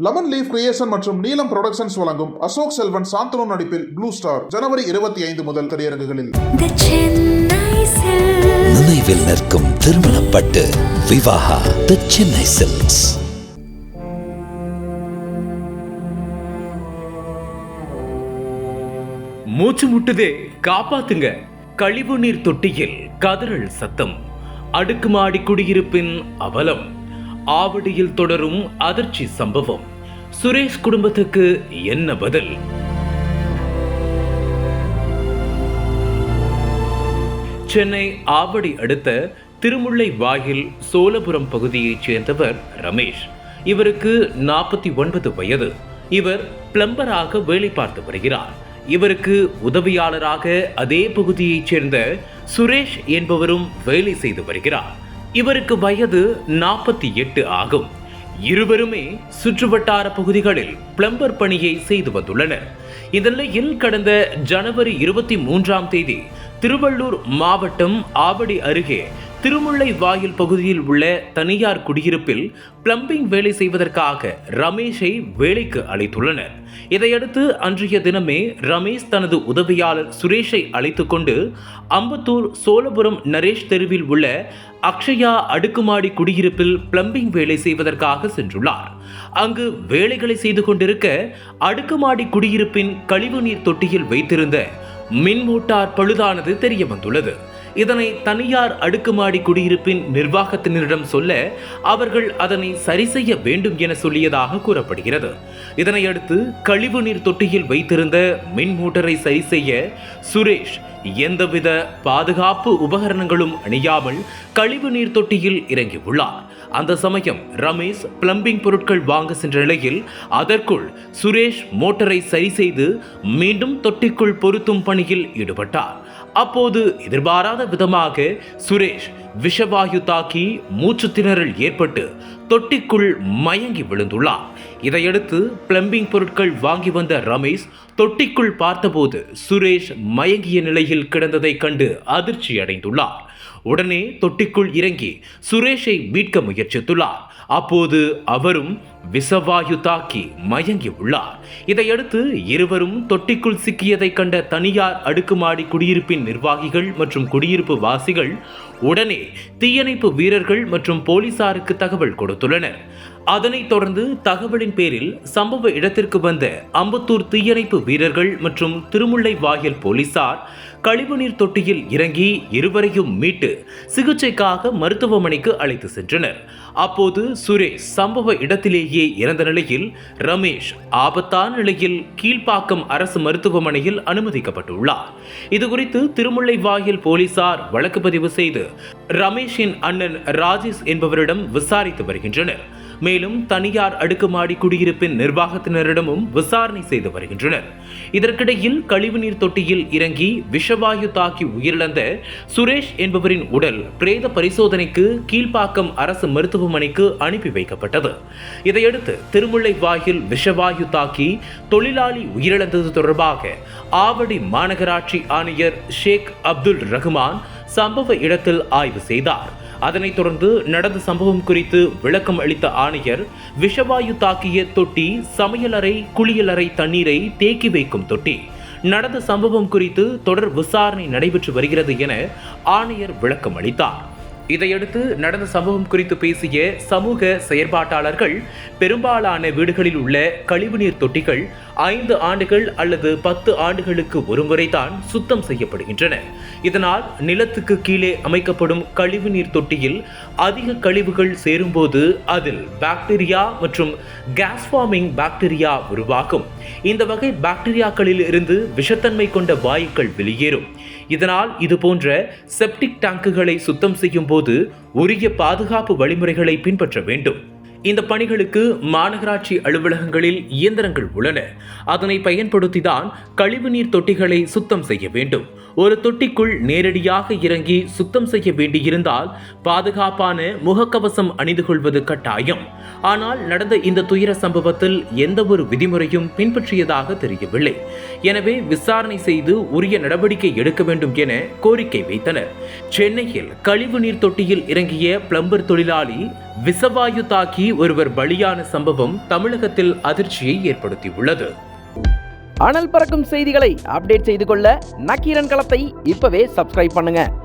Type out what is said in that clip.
Lemon leaf creation மற்றும் நீலம் productions வழங்கும் அசோக் செல்வன் சாந்தனு நடிப்பில் ப்ளூ ஸ்டார் ஜனவரி இருபத்தி ஐந்து முதல் திரையரங்குகளில். The Chennai Silk. நினைவில் நிற்கும் திருமணப்பட்டு விவாகா தி சென்னை சில்க்ஸ் மூச்சு முட்டுதே காப்பாத்துங்க. கழிவு நீர் தொட்டியில் கதறல் சத்தம். அடுக்குமாடி குடியிருப்பின் அவலம். ஆவடியில் தொடரும் அதிர்ச்சி சம்பவம். சுரேஷ் குடும்பத்துக்கு என்ன பதில்? சென்னை ஆவடி அடுத்த திருமுல்லை வாயில் சோழபுரம் பகுதியைச் சேர்ந்தவர் ரமேஷ். இவருக்கு நாற்பத்தி ஒன்பது வயது. இவர் பிளம்பராக வேலை பார்த்து வருகிறார். இவருக்கு உதவியாளராக அதே பகுதியைச் சேர்ந்த சுரேஷ் என்பவரும் வேலை செய்து வருகிறார். இவருக்கு வயது நாற்பத்தி எட்டு ஆகும். இருவருமே சுற்றுவட்டார பகுதிகளில் பிளம்பர் பணியை செய்து வந்துள்ளனர். இந்த நிலையில் கடந்த ஜனவரி இருபத்தி மூன்றாம் தேதி திருவள்ளூர் மாவட்டம் ஆவடி அருகே திருமுல்லை வாயில் பகுதியில் உள்ள தனியார் குடியிருப்பில் பிளம்பிங் வேலை செய்வதற்காக ரமேஷை வேலைக்கு அழைத்துள்ளனர். இதையடுத்து அன்றைய தினமே ரமேஷ் தனது உதவியாளர் சுரேஷை அழைத்து கொண்டு அம்பத்தூர் சோழபுரம் நரேஷ் தெருவில் உள்ள அக்ஷயா அடுக்குமாடி குடியிருப்பில் பிளம்பிங் வேலை செய்வதற்காக சென்றுள்ளார். அங்கு வேலைகளை செய்து கொண்டிருக்க அடுக்குமாடி குடியிருப்பின் கழிவுநீர் தொட்டியில் வைத்திருந்த மின் மோட்டார் பழுதானது தெரிய வந்துள்ளது இதனை தனியார் அடுக்குமாடி குடியிருப்பின் நிர்வாகத்தினரிடம் சொல்ல அவர்கள் அதனை சரி செய்ய வேண்டும் என சொல்லியதாக கூறப்படுகிறது. இதனையடுத்து கழிவுநீர் தொட்டியில் வைத்திருந்த மின் மோட்டரை சரி செய்ய சுரேஷ் எந்தவித பாதுகாப்பு உபகரணங்களும் அணியாமல் கழிவு நீர் தொட்டியில் இறங்கியுள்ளார். அந்த சமயம் ரமேஷ் பிளம்பிங் பொருட்கள் வாங்க சென்ற நிலையில் அதற்குள் சுரேஷ் மோட்டரை சரி செய்து மீண்டும் தொட்டிக்குள் பொருத்தும் பணியில் ஈடுபட்டார். அப்போது எதிர்பாராத விதமாக சுரேஷ் விஷவாயு தாக்கி மூச்சு திணறல் ஏற்பட்டு தொட்டிக்குள் மயங்கி விழுந்துள்ளார். இதையடுத்து பிளம்பிங் பொருட்கள் வாங்கி வந்த ரமேஷ் தொட்டிக்குள் பார்த்தபோது சுரேஷ் மயங்கிய நிலையில் கிடந்ததைக் கண்டு அதிர்ச்சி அடைந்துள்ளார் உடனே தொட்டிக்குள் இறங்கி சுரேஷை மீட்க முயற்சித்துள்ளார். அப்போது அவரும் விஷவாயு தாக்கி மயங்கி உள்ளார். இதையடுத்து இருவரும் தொட்டிக்குள் சிக்கியதைக் கண்ட தனியார் அடுக்குமாடி குடியிருப்பின் நிர்வாகிகள் மற்றும் குடியிருப்பு வாசிகள் உடனே தீயணைப்பு வீரர்கள் மற்றும் போலீசாருக்கு தகவல் கொடுத்துள்ளனர். அதனைத் தொடர்ந்து தகவலின் பேரில் சம்பவ இடத்திற்கு வந்த அம்பத்தூர் தீயணைப்பு வீரர்கள் மற்றும் திருமுல்லை வாயில் போலீசார் கழிவுநீர் தொட்டியில் இறங்கி இருவரையும் மீட்டு சிகிச்சைக்காக மருத்துவமனைக்கு அழைத்து சென்றனர். அப்போது சுரேஷ் சம்பவ இடத்திலேயே இறந்த நிலையில் ரமேஷ் ஆபத்தான நிலையில் கீழ்ப்பாக்கம் அரசு மருத்துவமனையில் அனுமதிக்கப்பட்டுள்ளார். இதுகுறித்து திருமுல்லை வாயில் போலீசார் வழக்கு பதிவு செய்து ரமேஷின் அண்ணன் ராஜேஷ் என்பவரிடம் விசாரித்து வருகின்றனர். மேலும் தனியார் அடுக்குமாடி குடியிருப்பின் நிர்வாகத்தினரிடமும் விசாரணை செய்து வருகின்றனர். இதற்கிடையில் கழிவுநீர் தொட்டியில் இறங்கி விஷவாயு தாக்கி உயிரிழந்த சுரேஷ் என்பவரின் உடல் பிரேத பரிசோதனைக்கு கீழ்ப்பாக்கம் அரசு மருத்துவமனைக்கு அனுப்பி வைக்கப்பட்டது. இதையடுத்து திருமுல்லை வாயில் விஷவாயு தாக்கி தொழிலாளி உயிரிழந்தது தொடர்பாக ஆவடி மாநகராட்சி ஆணையர் ஷேக் அப்துல் ரஹ்மான் சம்பவ இடத்தில் ஆய்வு செய்தார். அதனைத் தொடர்ந்து நடந்த சம்பவம் குறித்து விளக்கம் அளித்த ஆணையர் விஷவாயு தாக்கிய தொட்டி சமையலறை குளியலறை தண்ணீரை தேக்கி வைக்கும் தொட்டி. நடந்த சம்பவம் குறித்து தொடர் விசாரணை நடைபெற்று வருகிறது என ஆணையர் விளக்கம் அளித்தார். இதையடுத்து நடந்த சம்பவம் குறித்து பேசிய சமூக செயற்பாட்டாளர்கள் பெரும்பாலான வீடுகளில் உள்ள கழிவுநீர் தொட்டிகள் ஐந்து ஆண்டுகள் அல்லது பத்து ஆண்டுகளுக்கு ஒருமுறை தான் சுத்தம் செய்யப்படுகின்றன. இதனால் நிலத்துக்கு கீழே அமைக்கப்படும் கழிவுநீர் தொட்டியில் அதிக கழிவுகள் சேரும்போது அதில் பாக்டீரியா மற்றும் கேஸ் ஃபார்மிங் பாக்டீரியா உருவாகும். இந்த வகை பாக்டீரியாக்களில் இருந்து விஷத்தன்மை கொண்ட வாயுக்கள் வெளியேறும். இதனால் இது போன்ற செப்டிக் டேங்குகளை சுத்தம் செய்யும் போது உரிய பாதுகாப்பு வழிமுறைகளை பின்பற்ற வேண்டும். இந்த பணிகளுக்கு மாநகராட்சி அலுவலகங்களில் இயந்திரங்கள் உள்ளன. அதனை பயன்படுத்திதான் கழிவுநீர் தொட்டிகளை சுத்தம் செய்ய வேண்டும். ஒரு தொட்டிக்குள் நேரடியாக இறங்கி சுத்தம் செய்ய வேண்டியிருந்தால் பாதுகாப்பான முகக்கவசம் அணிந்து கொள்வது கட்டாயம். ஆனால் நடந்த இந்த துயர சம்பவத்தில் எந்த ஒரு விதிமுறையும் பின்பற்றியதாக தெரியவில்லை. எனவே விசாரணை செய்து உரிய நடவடிக்கை எடுக்க வேண்டும் என கோரிக்கை வைத்தனர். சென்னையில் கழிவுநீர் தொட்டியில் இறங்கிய பிளம்பர் தொழிலாளி விசவாயு தாக்கி ஒருவர் பலியான சம்பவம் தமிழகத்தில் அதிர்ச்சியை ஏற்படுத்தியுள்ளது. அனல் பறக்கும் செய்திகளை அப்டேட் செய்து கொள்ள நக்கீரன் களத்தை இப்பவே சப்ஸ்கிரைப் பண்ணுங்க.